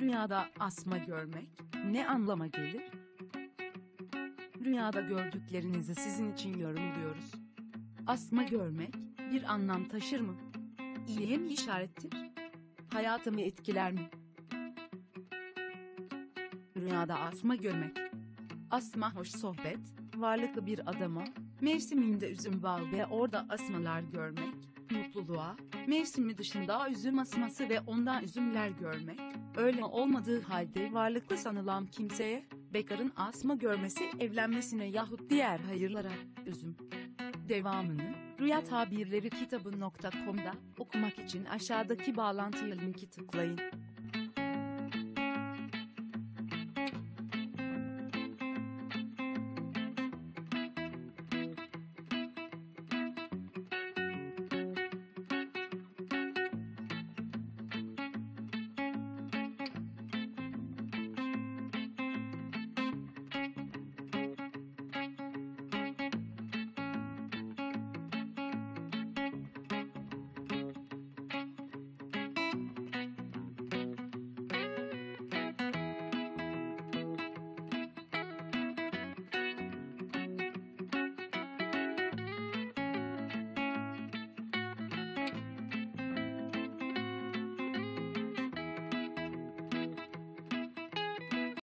Rüyada asma görmek ne anlama gelir? Rüyada gördüklerinizi sizin için yorumluyoruz. Asma görmek bir anlam taşır mı? İyiye mi işarettir? Hayatımı etkiler mi? Rüyada asma görmek. Asma hoş sohbet, varlıklı bir adama, mevsiminde üzüm bağı ve orada asmalar görmek, mutluluğa, mevsimi dışında üzüm asması ve ondan üzümler görmek, öyle olmadığı halde varlıklı sanılan kimseye, bekarın asma görmesi evlenmesine yahut diğer hayırlara, üzüm. Devamını, Rüya Tabirleri kitabı.com'da okumak için aşağıdaki bağlantıya linki tıklayın.